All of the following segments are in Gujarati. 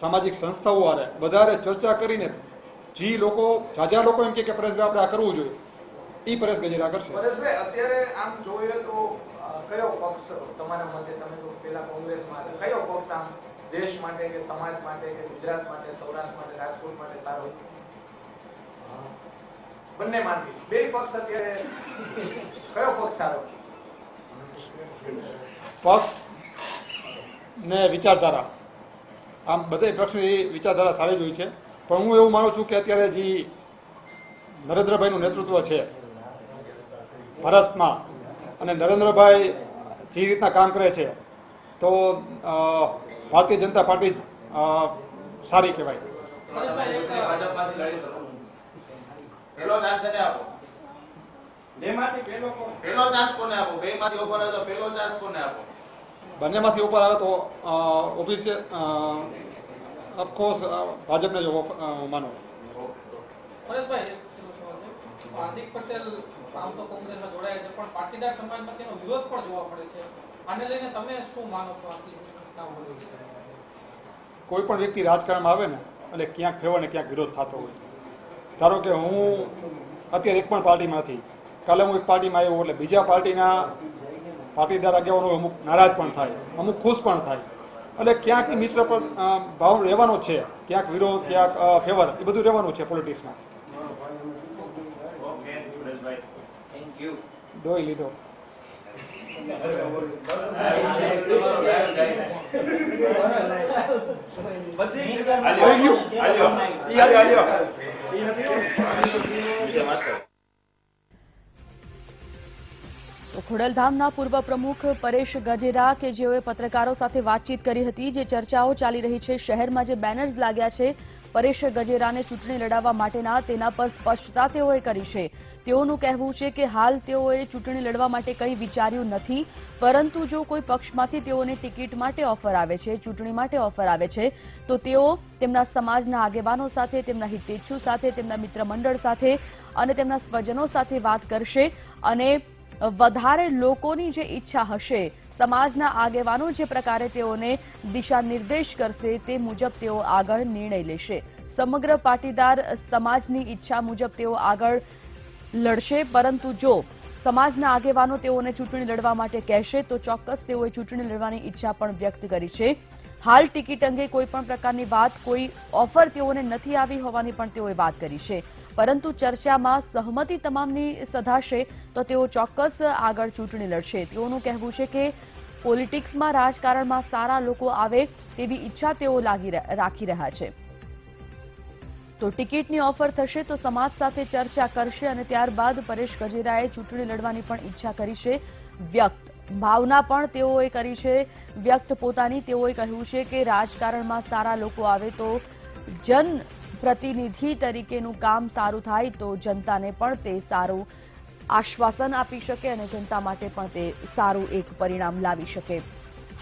સામાજિક સંસ્થાઓ હારે વધારે ચર્ચા કરીને જે લોકો જાજા લોકો એમ કે પરેશભાઈ આપણે આ કરવું જોઈએ. એ પરેશ ગજેરા કરશે. પરેશભાઈ અત્યારે આમ જોઈએ તો કયો પક્ષ તમારા મતે તમે તો પેલા કોંગ્રેસમાં કયો પક્ષ આમ દેશ માટે કે સમાજ માટે કે ગુજરાત માટે સૌરાષ્ટ્ર માટે રાજકોટ માટે સારો બંને માંથી બે પક્ષ અત્યારે કયો પક્ષ સારો પક્ષ ને વિચારધારા. આમ બધે પક્ષની વિચારધારા સારી જ હોય છે. પણ હું એવું માનું છું કે અત્યારે જે નરેન્દ્રભાઈનું નેતૃત્વ છે ભારતમાં અને નરેન્દ્રભાઈ જે રીતના કામ કરે છે તો ભારતીય જનતા પાર્ટી સારી કહેવાય? પેલો ચાન્સ કોને આપો? બે માંથી ઓફર તો પેલો ચાન્સ કોને આપો? બંનેમાંથી ઉપર આવે તો ઓફિસિયલ ઓફકોર્સ ભાજપને જ માનો. હાર્દિક પટેલ આમ તો કોંગ્રેસમાં જોડાયા છે પણ પાટીદાર સમાજમાં તેનો વિરોધ પણ જોવા મળે છે. આને લઈને તમે શું માનો છો આટલી ઘટનાઓ બની છે કોઈ પણ વ્યક્તિ રાજકારણમાં આવે ને એટલે ક્યાંક ફેવર ને ક્યાંક વિરોધ થતો હોય. ધારો કે હું અત્યારે એક પણ પાર્ટીમાંથી કાલે હું એક પાર્ટીમાં આવ્યો એટલે બીજા પાર્ટીના પાટીદાર આગેવાનો અમુક નારાજ પણ થાય અમુક ખુશ પણ થાય. એટલે ક્યાંક મિશ્ર ભાવ રહેવાનો છે ક્યાંક વિરોધ ક્યાંક ફેવર એ બધું રહેવાનું છે પોલિટિક્સમાં. ઓકે સુરેશભાઈ. થેન્ક યુ દોઈ લીધો. આવી ગયું? ખોડલધામના પૂર્વ પ્રમુખ પરેશ ગજેરા કે જેઓએ પત્રકારો સાથે વાતચીત કરી હતી, જે ચર્ચાઓ ચાલી રહી છે, શહેરમાં જે બેનર્સ લાગ્યા છે, પરેશ ગજેરાને ચૂંટણી લડાવવા માટેના તેના પર સ્પષ્ટતા તેઓએ કરી છે. તેઓનું કહેવું છે કે હાલ તેઓએ ચૂંટણી લડવા માટે કંઈ વિચાર્યું નથી, પરંતુ જો કોઈ પક્ષમાંથી તેઓને ટિકિટ માટે ઓફર આવે છે, ચૂંટણી માટે ઓફર આવે છે, તો તેઓ તેમના સમાજના આગેવાનો સાથે, તેમના હિતેચ્છુ સાથે, તેમના મિત્ર મંડળ સાથે અને તેમના સ્વજનો સાથે વાત કરશે અને વધારે લોકોની જે ઈચ્છા હશે, સમાજના આગેવાનો જે પ્રકારે તેઓને દિશા નિર્દેશ કરશે તે મુજબ તેઓ આગળ નિર્ણય લેશે. સમગ્ર પાટીદાર સમાજની ઈચ્છા મુજબ તેઓ આગળ લડશે, પરંતુ જો સમાજના આગેવાનો તેઓને ચૂંટણી લડવા માટે કહેશે, તો ચોક્કસ તેઓએ ચૂંટણી લડવાની ઈચ્છા પણ વ્યક્ત કરી છે. હાલ ટિકિટ અંગે કોઈ પણ પ્રકારની વાત, કોઈ ઓફર તેઓને નથી આવી હોવાની પણ તેઓએ વાત કરી છે. પરંતુ ચર્ચામાં સહમતિ તમામની સધાશે તો તેઓ ચોક્કસ આગળ ચૂંટણી લડશે. તેઓનું કહેવું છે કે પોલિટિક્સમાં રાજકારણમાં સારા લોકો આવે તેવી ઈચ્છા તેઓ લાગી રાખી રહ્યા છે. તો ટિકિટની ઓફર થશે તો સમાજ સાથે ચર્ચા કરશે અને ત્યારબાદ પરેશ ગજેરાએ ચૂંટણી લડવાની પણ ઈચ્છા કરી છે વ્યક્ત. ભાવના પણ તેઓએ કરી છે. વ્યક્ત પોતાની તેઓએ કહ્યું છે કે રાજકારણમાં સારા લોકો આવે તો જન પ્રતિનિધિ તરીકેનું કામ સારું થાય તો જનતાને પણ તે સારું આશ્વાસન આપી શકે અને જનતા માટે પણ તે સારું એક પરિણામ લાવી શકે.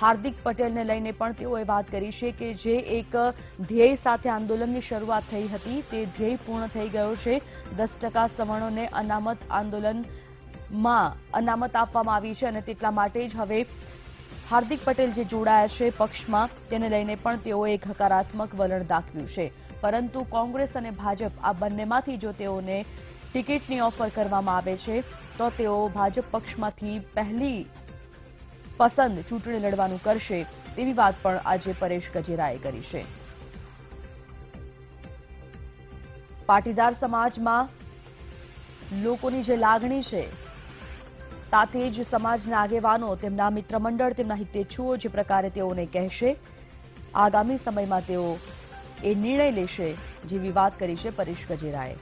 હાર્દિક પટેલને લઈને પણ તેઓએ વાત કરી છે કે જે એક ધ્યેય સાથે આંદોલનની શરૂઆત થઈ હતી તે ધ્યેય પૂર્ણ થઈ ગયો છે. દસ ટકા સવર્ણોને અનામત આંદોલનમાં અનામત આપવામાં આવી છે અને તેટલા માટે જ હવે હાર્દિક પટેલ જે જોડાયા છે પક્ષમાં, તેને લઈને પણ તેઓએ એક હકારાત્મક વલણ દાખવ્યું છે. પરંતુ કોંગ્રેસ અને ભાજપ આ બંનેમાંથી જો તેઓને ટિકિટની ઓફર કરવામાં આવે છે, તો તેઓ ભાજપ પક્ષમાંથી પહેલી પસંદ ચૂંટણી લડવાનું કરશે તેવી વાત પણ આજે પરેશ ગજેરાએ કરી છે. પાટીદાર સમાજમાં લોકોની જે લાગણી છે સાથે જ સમાજના આગેવાનો, તેમના મિત્રમંડળ, તેમના હિતેચ્છુઓ જે પ્રકારે તેઓને કહેશે, આગામી સમયમાં તેઓ એ નિર્ણય લેશે જેવી વાત કરી છે પરેશ ગજેરાએ.